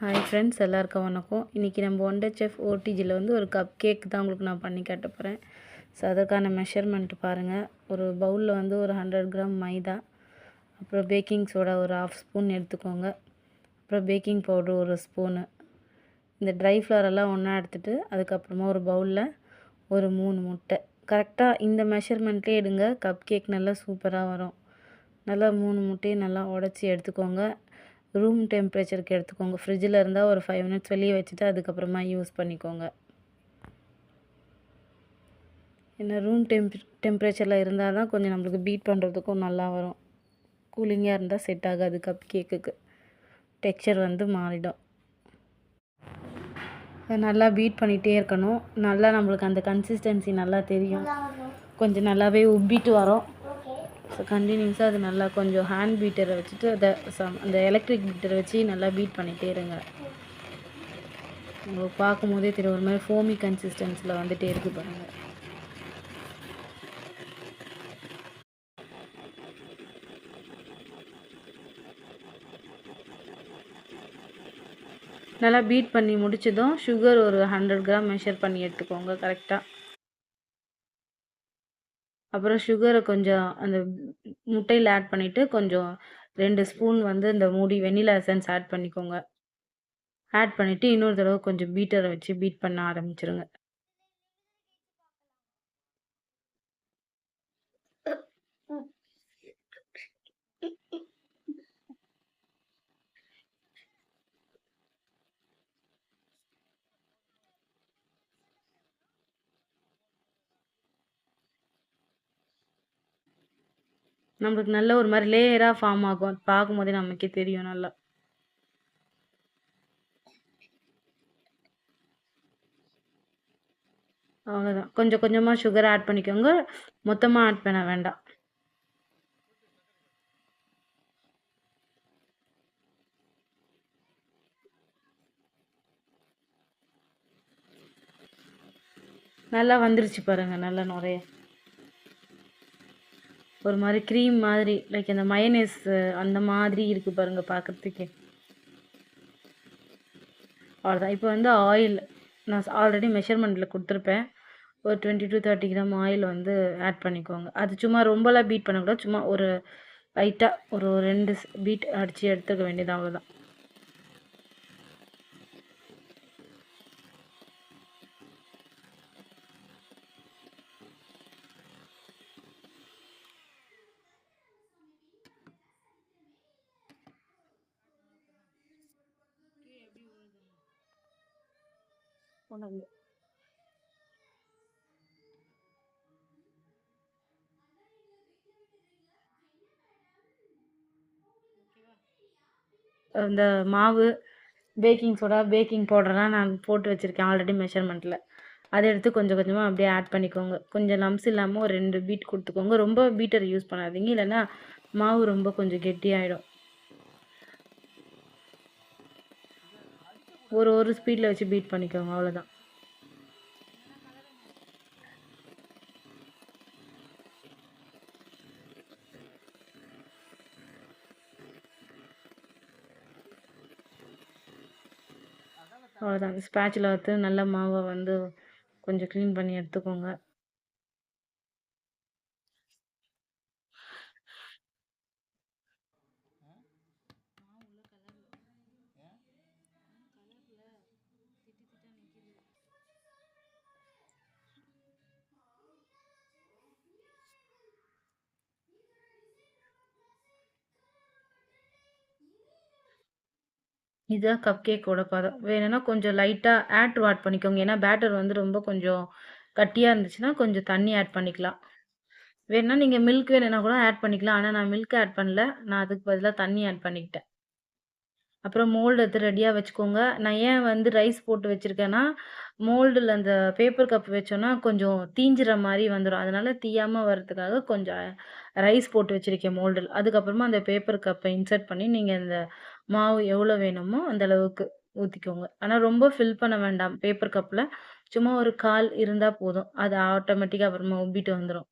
Hi friends எல்லாருக்கும் வணக்கம். இன்றைக்கி நம்ம ஒண்டர் செஃப் ஓடிஜியில் வந்து ஒரு கப் கேக் தான் உங்களுக்கு நான் பண்ணி காட்ட போகிறேன் ஸோ அதற்கான மெஷர்மெண்ட் பாருங்கள் ஒரு பவுலில் வந்து ஒரு ஹண்ட்ரட் கிராம் மைதா அப்புறம் பேக்கிங் சோடா ஒரு ஆஃப் ஸ்பூன் எடுத்துக்கோங்க. அப்புறம் பேக்கிங் பவுடர் ஒரு ஸ்பூனு இந்த ட்ரை ஃப்ளவர் எல்லாம் ஒன்றா எடுத்துகிட்டு அதுக்கப்புறமா ஒரு பவுலில் ஒரு மூணு முட்டை. கரெக்டாக இந்த மெஷர்மெண்ட்லேயே எடுங்க. கப் கேக் நல்லா சூப்பராக வரும். நல்லா மூணு முட்டையை நல்லா உடச்சி எடுத்துக்கோங்க. ரூம் டெம்பரேச்சருக்கு எடுத்துக்கோங்க. ஃப்ரிட்ஜில் இருந்தால் ஒரு ஃபைவ் மினிட்ஸ் வெளியே வச்சுட்டு அதுக்கப்புறமா யூஸ் பண்ணிக்கோங்க. ஏன்னா ரூம் டெம்ப் டெம்பரேச்சரில் இருந்தால் தான் கொஞ்சம் நம்மளுக்கு பீட் பண்ணுறதுக்கும் நல்லா வரும். கூலிங்காக இருந்தால் செட் ஆகாது கப் கேக்குக்கு டெக்ஸ்சர் வந்து மாறிடும். நல்லா பீட் பண்ணிகிட்டே இருக்கணும். நல்லா நம்மளுக்கு அந்த கன்சிஸ்டன்சி நல்லா தெரியும். கொஞ்சம் நல்லாவே உப்பிட்டு வரும். ஸோ கண்டினியூஸாக அது நல்லா கொஞ்சம் ஹேண்ட் பீட்டரை வச்சுட்டு அதை சம் அந்த எலக்ட்ரிக் பீட்டரை வச்சு நல்லா பீட் பண்ணிகிட்டே இருங்க. உங்களுக்கு பார்க்கும்போதே தெரியும் ஒரு மாதிரி ஃபோமி கன்சிஸ்டன்ஸில் வந்துகிட்டே இருக்கு பாருங்கள் நல்லா பீட் பண்ணி முடிச்சதும் சுகர் ஒரு ஹண்ட்ரட் கிராம் மெஷர் பண்ணி எடுத்துக்கோங்க கரெக்டாக அப்புறம் சுகரை கொஞ்சம் அந்த முட்டையில் ஆட் பண்ணிவிட்டு கொஞ்சம் ரெண்டு ஸ்பூன் வந்து இந்த மூடி வெண்ணிலா எசன்ஸ் ஆட் பண்ணிக்கோங்க. ஆட் பண்ணிவிட்டு இன்னொரு தடவை கொஞ்சம் பீட்டரை வச்சு பீட் பண்ண ஆரம்பிச்சிருங்க. நம்மளுக்கு நல்ல ஒரு மாதிரி லேயராக ஃபார்ம் ஆகும். பார்க்கும்போதே நமக்கே தெரியும் நல்லா. அவ்வளோதான் கொஞ்சம் கொஞ்சமாக சுகர் ஆட் பண்ணிக்கோங்க. மொத்தமாக ஆட் பண்ண வேண்டாம். நல்லா வந்துருச்சு பாருங்கள் நல்லா நிறைய ஒரு மாதிரி க்ரீம் மாதிரி லைக் அந்த மயனேஸ் அந்த மாதிரி இருக்குது பாருங்கள் பார்க்குறதுக்கே அவ்வளோதான் இப்போ வந்து ஆயில் நான் ஆல்ரெடி மெஷர்மெண்ட்டில் கொடுத்துருப்பேன். ஒரு twenty to thirty gram oil வந்து ஆட் பண்ணிக்கோங்க. அது சும்மா ரொம்பலாம் பீட் பண்ணக்கூடாது. சும்மா ஒரு லைட்டாக ஒரு ரெண்டு பீட் அடித்து எடுத்துக்க வேண்டியது அவ்வளோதான் கொண்டாந்து இந்த மாவு பேக்கிங் சோடா பேக்கிங் பவுடர்லாம் நான் போட்டு வச்சுருக்கேன் ஆல்ரெடி மெஷர்மெண்ட்டில் அதை எடுத்து கொஞ்சம் கொஞ்சமாக அப்படியே ஆட் பண்ணிக்கோங்க. கொஞ்சம் லம்ஸ் இல்லாமல் ஒரு ரெண்டு பீட் கொடுத்துக்கோங்க. ரொம்ப பீட்டர் யூஸ் பண்ணாதீங்க. இல்லைன்னா மாவு ரொம்ப கொஞ்சம் கெட்டியாயிடும். ஒரு ஒரு ஸ்பீடில் வச்சு பீட் பண்ணிக்கோங்க அவ்வளோதான் அவ்வளோதான் ஸ்பேட்சில் வந்து நல்ல மாவை வந்து கொஞ்சம் க்ளீன் பண்ணி எடுத்துக்கோங்க. இதுதான் கப் கேக்கோட பதம். வேணும்னா கொஞ்சம் லைட்டாக ஆட் ஆட் பண்ணிக்கோங்க. ஏன்னா பேட்டர் வந்து ரொம்ப கொஞ்சம் கட்டியாக இருந்துச்சுன்னா கொஞ்சம் தண்ணி ஆட் பண்ணிக்கலாம். வேணும்னா நீங்கள் மில்க் வேணும்னா கூட ஆட் பண்ணிக்கலாம். ஆனால் நான் மில்க் ஆட் பண்ணல. நான் அதுக்கு பதிலாக தண்ணி ஆட் பண்ணிக்கிட்டேன். அப்புறம் மோல்டு எடுத்து ரெடியாக வச்சுக்கோங்க. நான் ஏன் வந்து ரைஸ் போட்டு வச்சுருக்கேன்னா மோல்டில் அந்த பேப்பர் கப் வச்சோன்னா கொஞ்சம் தீஞ்சிற மாதிரி வந்துடும் அதனால் தீயாமல் வர்றதுக்காக கொஞ்சம் ரைஸ் போட்டு வச்சுருக்கேன் மோல்டில் அதுக்கப்புறமா அந்த பேப்பர் கப்பை இன்சர்ட் பண்ணி நீங்கள் இந்த மாவு எவ்வளோ வேணுமோ அந்த அளவுக்கு ஊற்றிக்கோங்க ஆனால் ரொம்ப ஃபில் பண்ண வேண்டாம் பேப்பர் கப்பில் சும்மா ஒரு கால் இருந்தால் போதும். அது ஆட்டோமேட்டிக்காக அப்புறமா உப்பிட்டு வந்துடும்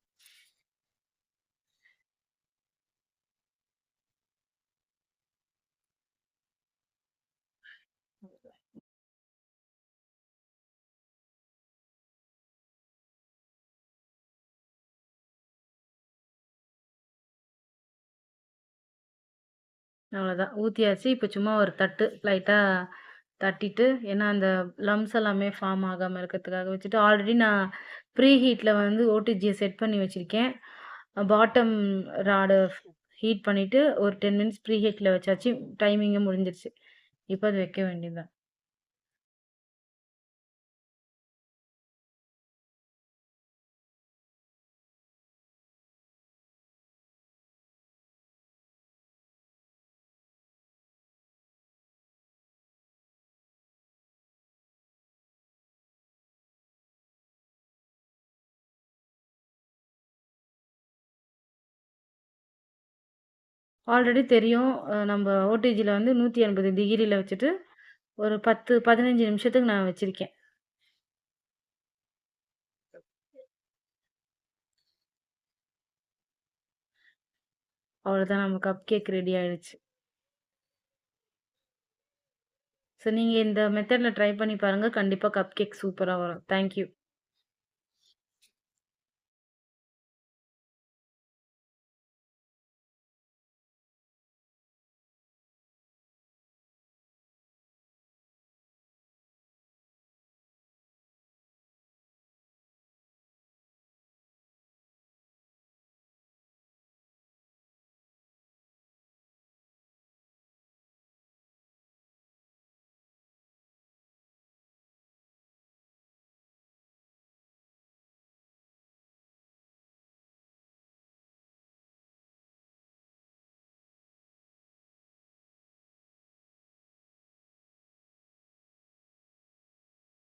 அவ்வளோதான் ஊற்றியாச்சு இப்போ சும்மா ஒரு தட்டு லைட்டாக தட்டிட்டு ஏன்னா அந்த லம்ஸ் எல்லாமே ஃபார்ம் ஆகாமல் இருக்கிறதுக்காக வச்சுட்டு ஆல்ரெடி நான் ப்ரீ ஹீட்டில் வந்து ஓடிஜியை செட் பண்ணி வச்சுருக்கேன். பாட்டம் ராடு ஹீட் பண்ணிவிட்டு ஒரு டென் மினிட்ஸ் ப்ரீ ஹீட்டில் வச்சாச்சு டைமிங்கும் முடிஞ்சிருச்சு. இப்போ அது வைக்க வேண்டியதுதான். ஆல்ரெடி தெரியும். நம்ம ஓடிஜியில் வந்து நூற்றி எண்பது டிகிரியில் வச்சுட்டு ஒரு பத்து பதினஞ்சு நிமிஷத்துக்கு நான் வச்சுருக்கேன். அவ்வளோதான் நம்ம கப் கேக் ரெடி ஆயிடுச்சு. ஸோ நீங்கள் இந்த மெத்தடில் ட்ரை பண்ணி பாருங்கள் கண்டிப்பாக கப் கேக் சூப்பராக வரும். தேங்க்யூ